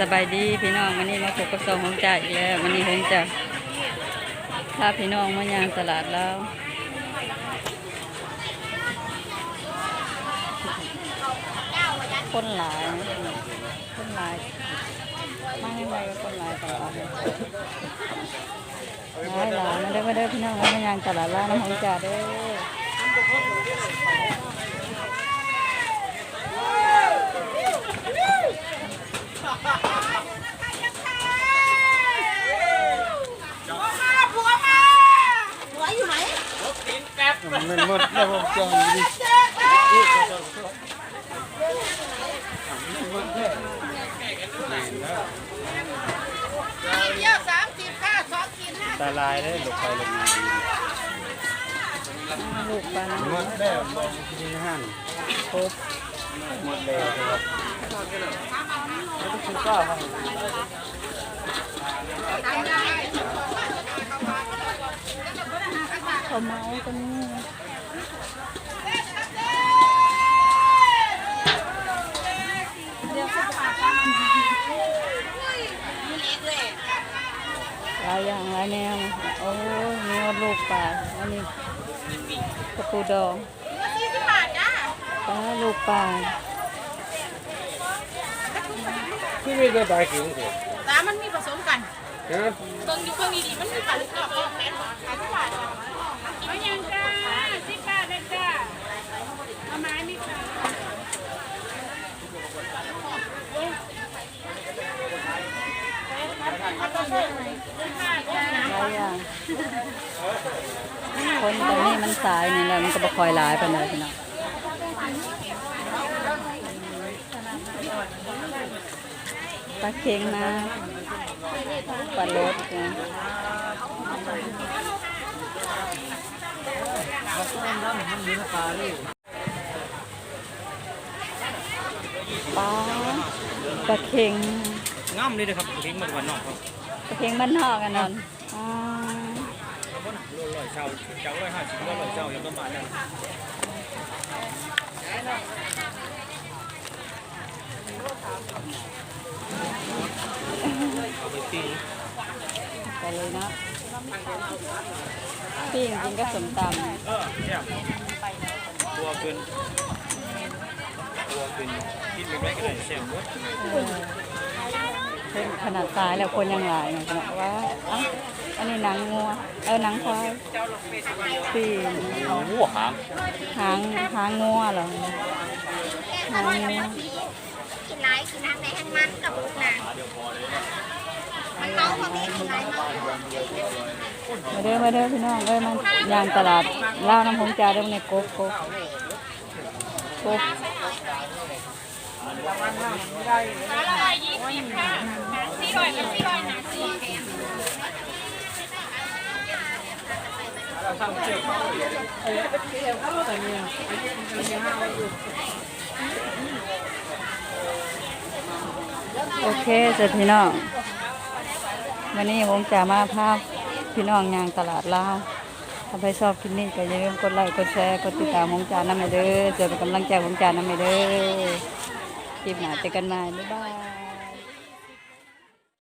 สบายดีพี่น้องวันนี้มาพบกับสองของจ่าอีกแล้ววันนี้ผมจะพาพี่น้องมายางตลาดแล้วคนหลายคนหลายมาให้ไวก็คนหลายตลาดเลยหลายหลายมาเด้อมาเด้อพี่น้องมายางตลาดแล้วน้ำของจ่าเด้อ ผัวมาผัวอยู่ไหน มันหมดแล้วผมจองดิเที่ยวสามสิบค่าสองกินห้าตาลายได้หลบไปหลบมาลูกปลาหมดแล้วมอลีห้างโครบหมดแล้วครับแล้วก็คือก้าครับ เขาเมากันนี่หลายอย่างหลายแนว โอ้ยมีลูกปลาอันนี้กระปูดองสี่สิบบาทจ้าปลาลูกปลาที่ไม่ได้ตายกี่คนแต่มันมีผสมกันฮะเบิ่งอยู่เบิ่งดีๆมันมีปลาลูกกรอบกรอบแม่นบ่ขายสิบบาทเอายังจ้าสิบบาทเลยจ้าเอาไม้มีค่ะ หลายอย่าง คน ตรงนี้มันสายนี่แหละมันก็บ่คอยหลายไปเลยพี่น้องปลาเค็งมาปลาลดนะปลาปลาเค็งงามเลยนะครับทิ้งมาวันนอกครับปลาเค็งบ้านนอกกันนอนอ๋อ ร้อยเช่าจ้าร้อยห้าสิบร้อยเช่าอย่างประมาณนั้นไปเลยนะพี่จริงก็สมตเออเนี่ยตัวเกินตัวเกินคิดไปได้ก็ได้เสียงหมด ขนาดตายแล้วคนยังหลายนะขนาดว่าอ้าอันนี้หนังงัวเออหนังควายพี่หัวหางหางหางงัวเหรอหางงัวกินไรกินน้ำในให้มันกับลูกน่ะมันเมาพอมีกินไรเมามาเด้อมาเด้อพี่น้องเอ้ยมันยางตลาดล่าน้ำพงจ่าเด้อในกบกบกบ สามร้อยยี่สิบค่ะสี่ร้อยกับสี่ร้อยนะสี่โอเคเสร็จพี่น้อง วันนี้ผมจะมาภาพพี่น้องยางตลาดลาวถ้าใครชอบคลิปนี้ก็อย่าลืมกดไลค์ กดแชร์ กดติดตามผมจาน้ำให้เด้อเจอเป็นกำลังใจผมจาน้ำให้เด้อ คลิปหน้าเจอกันใหม่บ๊ายบาย